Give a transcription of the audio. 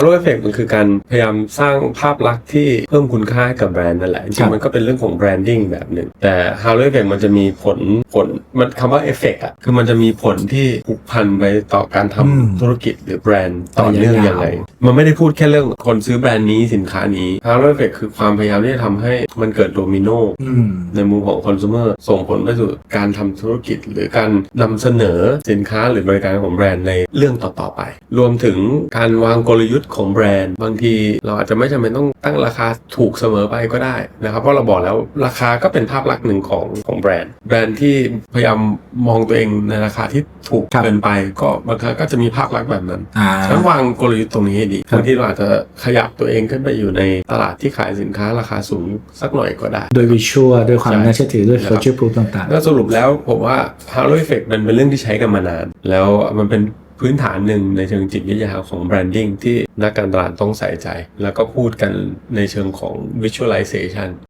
halo effect มันคือการพยายามสร้างภาพลักษณ์ที่เพิ่มคุณค่าให้กับแบรนด์นั่นแหละจครัริงบๆมันก็เป็นเรื่องของแบรนดิ้งแบบหนึ่งแต่ halo effect มันจะมีผลผลมันคำว่า effect อะคือมันจะมีผลที่ผูกพันไปต่อการทำอืมธุรกิจหรือแบรนด์ต่อเนื่องระยะยาวยังไงมันไม่ได้พูดแค่เรื่องคนซื้อแบรนด์นี้สินค้านี้ halo effect คือความพยายามที่จะทำให้มันเกิดโดมิโนอืมในมุมของคอน sumer ส่งผลไปสู่การทำธุรกิจ หรือการนำเสนอสินค้าหรือบริการของแบรนด์ในเรื่องต่อๆไป รวมถึงการวางกลยุทธ์ของแบรนด์ บางทีเราอาจจะไม่จำเป็นต้องตั้งราคาถูกเสมอไปก็ได้นะครับเพราะเราบอกแล้วราคาก็เป็นภาพลักษณ์หนึ่งของของแบรนด์ แบรนด์ที่พยายามมองตัวเองในราคาที่ถูกครับเกินไป ก็บางครั้งก็จะมีภาพลักษณ์แบบนั้นอ่าฉะนั้นวางกลยุทธ์ตรงนี้ให้ดีครับบางทีเราอาจจะขยับตัวเองขึ้นไปอยู่ในตลาดที่ขายสินค้าราคาสูงสักหน่อยก็ได้ โดยวิชวลด้วยความใช่น่าเชื่อถือด้วยนะครับ social proof ต่างก็สรุปแล้วผมว่า Halo Effect มันเป็นเรื่องที่ใช้กันมานาน แล้วมันเป็น พื้นฐานหนึ่งในเชิงจิตวิทยาของ branding ที่นักการตลาดต้องใส่ใจ แล้วก็พูดกันในเชิงของ visualization